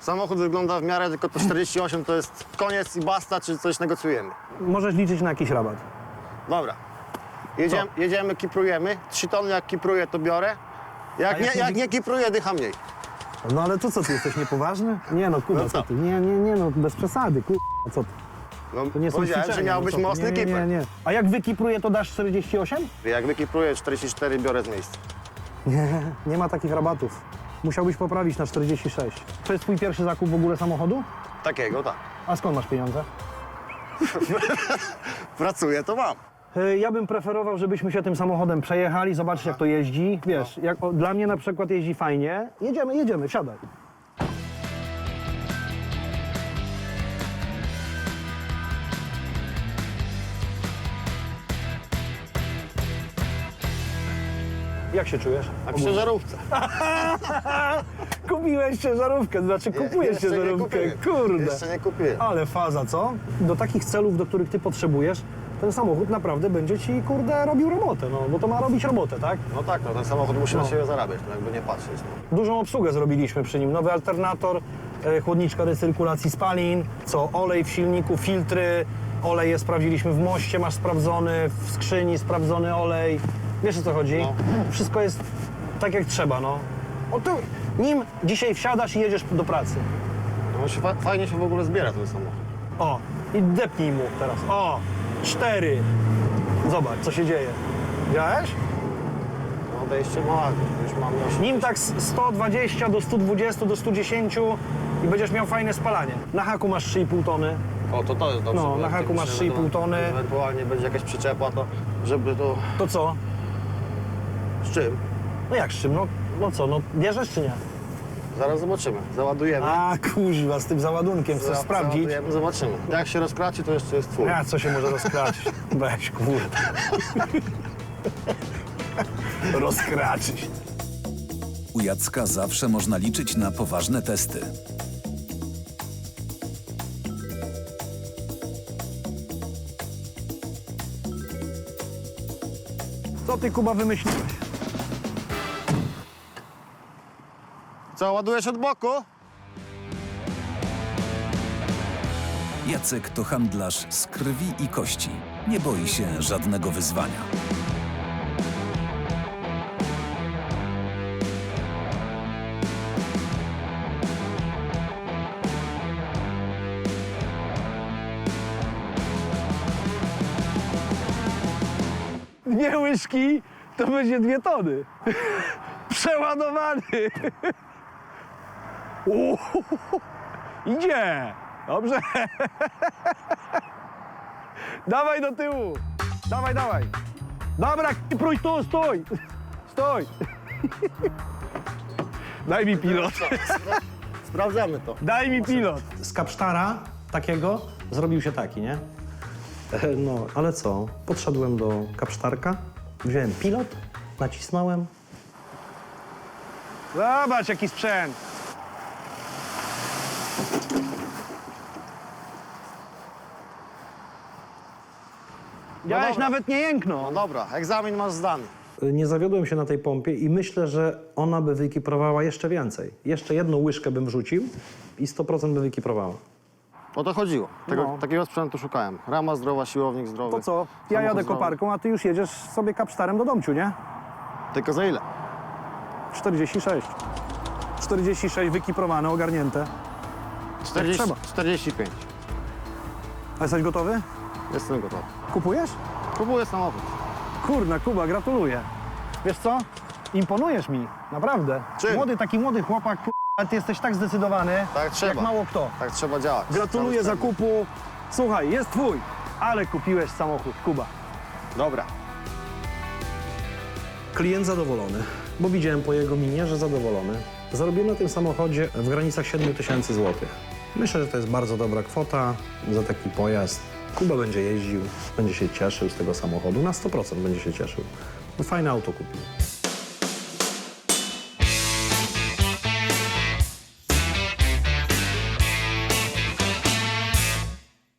Samochód wygląda w miarę, tylko to 48 to jest koniec i basta, czy coś negocjujemy. Możesz liczyć na jakiś rabat. Dobra. Jedziemy, jedziemy kiprujemy. Trzy tony jak kipruję, to biorę. Jak nie, jak nie jak wi- nie kipruję, dycha mniej. No ale to co, ty jesteś niepoważny? Nie no, Kuba, No co co? ty? Nie, nie, nie, no bez przesady, kurwa, co ty? No, To nie są powiedziałem, ćwiczenia, że miał no być co ty? mocny nie, nie, kiper. nie, nie. A jak wykipruję, to dasz 48? Jak wykipruję 44, biorę z miejsca. Nie, nie ma takich rabatów. Musiałbyś poprawić na 46. To jest twój pierwszy zakup w ogóle samochodu? Takiego, tak. A skąd masz pieniądze? Pracuję, to mam. Y, Ja bym preferował, żebyśmy się tym samochodem przejechali, zobaczyć jak to jeździ. Wiesz, jak, o, dla mnie na przykład jeździ fajnie. Jedziemy, jedziemy, wsiadaj. Jak się czujesz? A w ciężarówce. Kupiłeś ciężarówkę, znaczy kupujesz Jeszcze nie ciężarówkę, kupiłem. kurde. Jeszcze nie kupiłem. Ale faza, co? Do takich celów, do których ty potrzebujesz, ten samochód naprawdę będzie ci, kurde, robił robotę, no, bo to ma robić robotę, tak? No tak, no ten samochód musi na siebie zarabiać, no jakby nie patrzeć. No. Dużą obsługę zrobiliśmy przy nim. Nowy alternator, e, chłodniczka recyrkulacji spalin, co olej w silniku, filtry, olej je sprawdziliśmy w moście, masz sprawdzony, w skrzyni sprawdzony olej. Wiesz o co chodzi? No. Wszystko jest tak jak trzeba, no. O tu, nim dzisiaj wsiadasz i jedziesz do pracy. No się fa- fajnie się w ogóle zbiera ten samochód. O, i depnij mu teraz. O, cztery. Zobacz, co się dzieje. Widziałeś? No odejście ma ładnie, już mam już... Nim tak z 120 do 120 do 110 i będziesz miał fajne spalanie. Na haku masz 3,5 tony. O, to to jest dobrze. No, bo na jak haku masz myślę, 3,5 że tony. Ewentualnie będzie jakaś przyczepa, to żeby to... To co? Z czym? No jak z czym? No, no co, no bierzesz czy nie? Zaraz zobaczymy. Załadujemy. A kuźwa, z tym załadunkiem chcesz Za- sprawdzić? Załadujemy, zobaczymy. Jak się rozkraci, to jeszcze jest twój. A co się może rozkraczyć? Weź kurde. Rozkraczyć. U Jacka zawsze można liczyć na poważne testy. Co ty Kuba wymyśliłeś? Co, ładujesz od boku? Jacek to handlarz z krwi i kości. Nie boi się żadnego wyzwania. Nie łyżki, to będzie dwie tony. Przeładowany. Uuu, Idzie. Dobrze. Dawaj do tyłu. Dawaj, dawaj. Dobra, prój tu, stój. Stój. Daj mi pilot. Sprawdzamy to. Daj mi pilot. Z kapsztara takiego zrobił się taki, nie? E, No, ale co? Podszedłem do kapsztarka, wziąłem pilot, nacisnąłem. Zobacz, jaki sprzęt. Miałeś dobra. nawet nie jęknął. No dobra, egzamin masz zdany. Nie zawiodłem się na tej pompie i myślę, że ona by wykiprowała jeszcze więcej. Jeszcze jedną łyżkę bym rzucił i 100% by wykiprowała. O to chodziło. Tego, No. Takiego sprzętu szukałem. Rama zdrowa, siłownik zdrowy. To co? Ja samochód jadę zdrowy. koparką, a ty już jedziesz sobie kapsztarem do domciu, nie? Tylko za ile? 46. 46 wykiprowane, ogarnięte. 40, trzeba. 45. A jesteś gotowy? Jestem gotowy. Kupujesz? Kupuję samochód. Kurna, Kuba, gratuluję. Wiesz co? Imponujesz mi, naprawdę. Czym? Młody, taki młody chłopak, kurwa, ty jesteś tak zdecydowany, Tak trzeba. jak mało kto. Tak trzeba działać. Gratuluję Cały zakupu. Słuchaj, jest twój, ale kupiłeś samochód, Kuba. Dobra. Klient zadowolony, bo widziałem po jego minie, że zadowolony. Zarobiłem na tym samochodzie w granicach 7 tysięcy złotych. Myślę, że to jest bardzo dobra kwota za taki pojazd. Kuba będzie jeździł, będzie się cieszył z tego samochodu, na 100% będzie się cieszył. Fajne auto kupił.